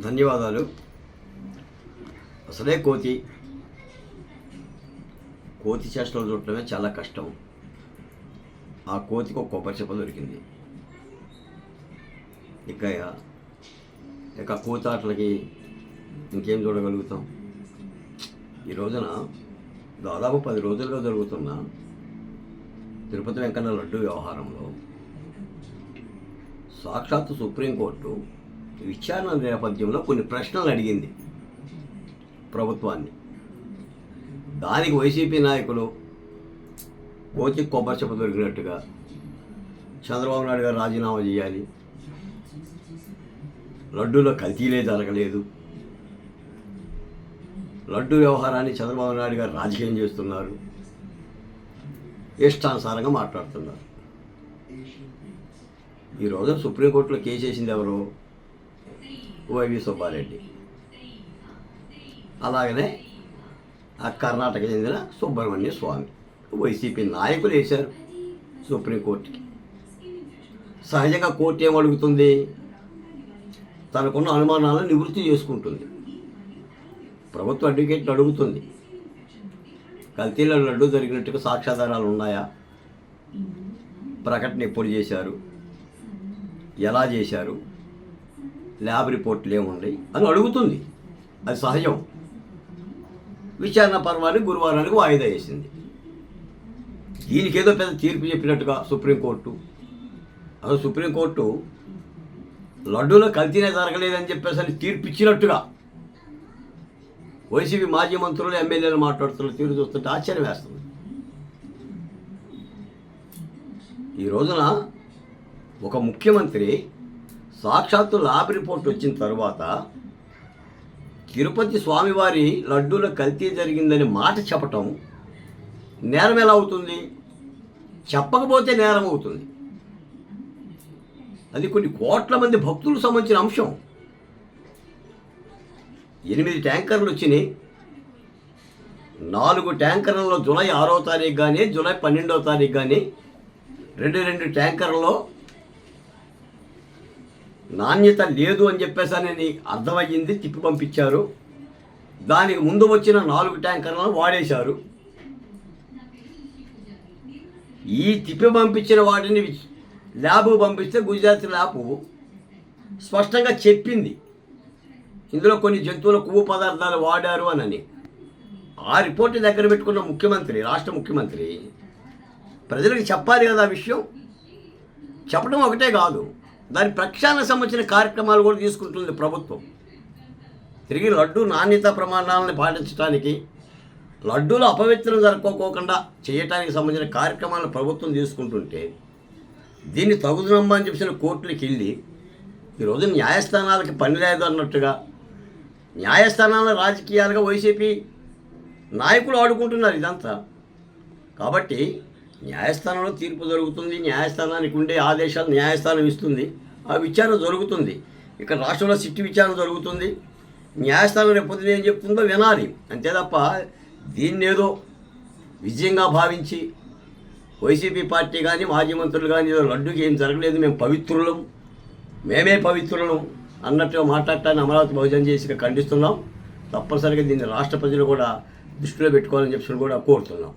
ధన్యవాదాలు. అసలే కోతి. కోతి చేష్టలు చూడటమే చాలా కష్టం. ఆ కోతికి ఒక కొబ్బరి చెప్ప దొరికింది. ఇక ఇక కోతాటలకి ఇంకేం చూడగలుగుతాం? ఈ రోజున దాదాపు పది రోజులుగా జరుగుతున్న తిరుపతి వెంకన్న లడ్డు వ్యవహారంలో సాక్షాత్తు సుప్రీంకోర్టు విచారణ నేపథ్యంలో కొన్ని ప్రశ్నలు అడిగింది ప్రభుత్వాన్ని. దానికి వైసీపీ నాయకులు కోచి కొబ్బరి చెప్ప దొరికినట్టుగా చంద్రబాబు నాయుడు గారు రాజీనామా చేయాలి. లడ్డూలో కల్తీలే జరగలేదు. లడ్డు వ్యవహారాన్ని చంద్రబాబు నాయుడు గారు రాజకీయం చేస్తున్నారు. ఇష్టానుసారంగా మాట్లాడుతున్నారు. ఈ రోజు సుప్రీంకోర్టులో కేసు వేసింది ఎవరు? వైవి సుబ్బారెడ్డి. అలాగనే ఆ కర్ణాటక చెందిన సుబ్రహ్మణ్య స్వామి. వైసీపీ నాయకులు వేశారు సుప్రీంకోర్టుకి. సహజంగా కోర్టు ఏం అడుగుతుంది? తనకున్న అనుమానాలను నివృత్తి చేసుకుంటుంది. ప్రభుత్వ అడ్వకేట్ని అడుగుతుంది. కల్తీలో లడ్డు జరిగినట్టుగా సాక్ష్యాధారాలు ఉన్నాయా? ప్రకటన ఎప్పుడు చేశారు? ఎలా చేశారు? ల్యాబ్ రిపోర్ట్లు ఏమున్నాయి అని అడుగుతుంది. అది సహజం. విచారణ పర్వానికి గురువారానికి వాయిదా వేసింది. దీనికేదో పెద్ద తీర్పు చెప్పినట్టుగా సుప్రీంకోర్టు. అసలు సుప్రీంకోర్టు లడ్డూలో కల్తీనే జరగలేదని చెప్పేసి అని తీర్పు ఇచ్చినట్టుగా వైసీపీ మాజీ మంత్రులు ఎమ్మెల్యేలు మాట్లాడుతున్న తీరు చూస్తుంటే ఆశ్చర్యం వేస్తుంది. ఈ రోజున ఒక ముఖ్యమంత్రి సాక్షాత్తు లాబ్ రిపోర్ట్ వచ్చిన తర్వాత తిరుపతి స్వామివారి లడ్డూల కల్తీ జరిగిందని మాట చెప్పటం నేరం ఎలా అవుతుంది? చెప్పకపోతే నేరం అవుతుంది. అది కొన్ని కోట్ల మంది భక్తులకు సంబంధించిన అంశం. ఎనిమిది ట్యాంకర్లు వచ్చినాయి. నాలుగు ట్యాంకర్లలో జూలై ఆరో తారీఖు కానీ జూలై పన్నెండో తారీఖు కానీ రెండు రెండు ట్యాంకర్లలో నాణ్యత లేదు అని చెప్పేసి అని అర్థమయ్యింది తిప్పి పంపించారు. దానికి ముందు వచ్చిన నాలుగు ట్యాంకర్లను వాడేశారు. ఈ తిప్పి పంపించిన వాటిని ల్యాబ్ పంపిస్తే గుజరాత్ ల్యాబ్ స్పష్టంగా చెప్పింది. ఇందులో కొన్ని జంతువుల కొవ్వు పదార్థాలు వాడారు అని ఆ రిపోర్ట్ దగ్గర పెట్టుకున్న ముఖ్యమంత్రి రాష్ట్ర ముఖ్యమంత్రి ప్రజలకు చెప్పాలి కదా ఆ విషయం. చెప్పడం ఒకటే కాదు. దాని ప్రక్షాళన సంబంధించిన కార్యక్రమాలు కూడా తీసుకుంటుంది ప్రభుత్వం. తిరిగి లడ్డు నాణ్యత ప్రమాణాలను పాటించడానికి లడ్డూలు అపవిత్రం జరుపుకోకుండా చేయటానికి సంబంధించిన కార్యక్రమాలను ప్రభుత్వం తీసుకుంటుంటే దీన్ని తగుదనమ్మా అని చెప్పిన కోర్టులకు వెళ్ళి ఈరోజు న్యాయస్థానాలకి పని లేదు అన్నట్టుగా న్యాయస్థానాల రాజకీయాలుగా వైసీపీ నాయకులు ఆడుకుంటున్నారు ఇదంతా. కాబట్టి న్యాయస్థానంలో తీర్పు జరుగుతుంది న్యాయస్థానానికి ఉండే ఆదేశాలు న్యాయస్థానం ఇస్తుంది ఆ విచారణ జరుగుతుంది. ఇక్కడ రాష్ట్రంలో సిట్టి విచారణ జరుగుతుంది. న్యాయస్థానం రేపొద్దున ఏం చెప్తుందో వినాలి. అంతే తప్ప దీన్నేదో విజయంగా భావించి వైసీపీ పార్టీ కానీ మాజీ మంత్రులు కానీ ఏదో లడ్డుకి ఏం జరగలేదు మేము పవిత్రులం మేమే పవిత్రులం అన్నట్టుగా మాట్లాడటాన్ని అమరావతి భోజనం చేసి ఖండిస్తున్నాం. తప్పనిసరిగా దీన్ని రాష్ట్ర ప్రజలు కూడా దృష్టిలో పెట్టుకోవాలని చెప్పి కూడా కోరుతున్నాం.